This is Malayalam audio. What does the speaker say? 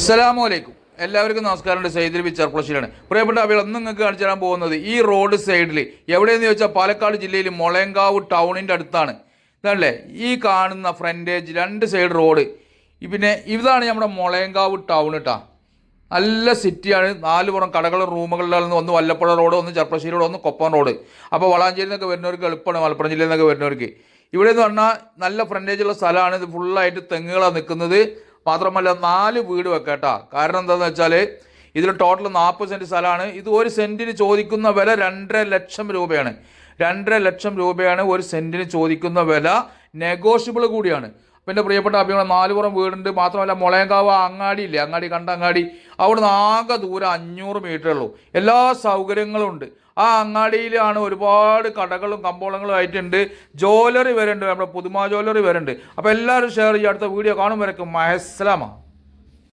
അസ്സലാമു അലൈക്കും എല്ലാവർക്കും നമസ്കാരം സൈദിൽ ബി ചെർപ്പളശ്ശേരിയാണ് പ്രിയപ്പെട്ട അവിടെ ഒന്ന് നിങ്ങൾക്ക് കാണിച്ചു തരാൻ പോകുന്നത് ഈ റോഡ് സൈഡിൽ എവിടെയെന്ന് ചോദിച്ചാൽ പാലക്കാട് ജില്ലയിൽ മുളയങ്കാവ് ടൗണിന്റെ അടുത്താണ്. ഇതാണല്ലേ? ഈ കാണുന്ന ഫ്രണ്ടേജ് രണ്ട് സൈഡ് റോഡ് പിന്നെ ഇതാണ് നമ്മുടെ മുളയങ്കാവ് ടൗൺ കേട്ടോ നല്ല സിറ്റിയാണ് നാല് പുറം കടകളും റൂമുകളിലാണ് ഒന്ന് വല്ലപ്പുഴ റോഡ് ഒന്ന് ചെർപ്പശ്ശേരി റോഡ് ഒന്ന് കൊപ്പം റോഡ്. അപ്പോൾ വളാഞ്ചേരി നിന്നൊക്കെ വരുന്നവർക്ക് എളുപ്പമാണ്. മലപ്പുറം ജില്ലയിൽ നിന്നൊക്കെ വരുന്നവർക്ക്. ഇവിടെ എന്ന് പറഞ്ഞാൽ നല്ല ഫ്രണ്ടേജുള്ള സ്ഥലമാണ്. ഇത് ഫുള്ളായിട്ട് തെങ്ങുകളാണ് നിൽക്കുന്നത്. മാത്രമല്ല നാല് വീട് വെക്കട്ടാ കാരണം എന്താണെന്ന് വെച്ചാൽ ഇതിൽ ടോട്ടൽ നാൽപ്പത് സെന്റ് സ്ഥലമാണ് ഇത് ഒരു സെന്റിന് ചോദിക്കുന്ന വില രണ്ടര ലക്ഷം രൂപയാണ്. രണ്ടര ലക്ഷം രൂപയാണ് ഒരു സെന്റിന് ചോദിക്കുന്ന വില നെഗോഷ്യബിൾ കൂടിയാണ്. അപ്പം എന്റെ പ്രിയപ്പെട്ട അഭിമുഖം നാലുപുറം വീടുണ്ട്. മാത്രമല്ല മുളയങ്കാവ് അങ്ങാടി ഇല്ലേ അങ്ങാടി കണ്ട അങ്ങാടി അവിടുന്ന് ആകെ ദൂരം അഞ്ഞൂറ് മീറ്ററേ ഉള്ളൂ. എല്ലാ സൗകര്യങ്ങളും ഉണ്ട്. ആ അങ്ങാടിയിലാണ് ഒരുപാട് കടകളും കമ്പോളങ്ങളും ആയിട്ടുണ്ട്. ജ്വല്ലറി വരെ ഉണ്ട്. നമ്മുടെ പുതുമ ജ്വല്ലറി വരെ ഉണ്ട്. അപ്പോൾ എല്ലാവരും ഷെയർ ചെയ്യുക. അടുത്ത വീഡിയോ കാണും മഹസ്സലാമ.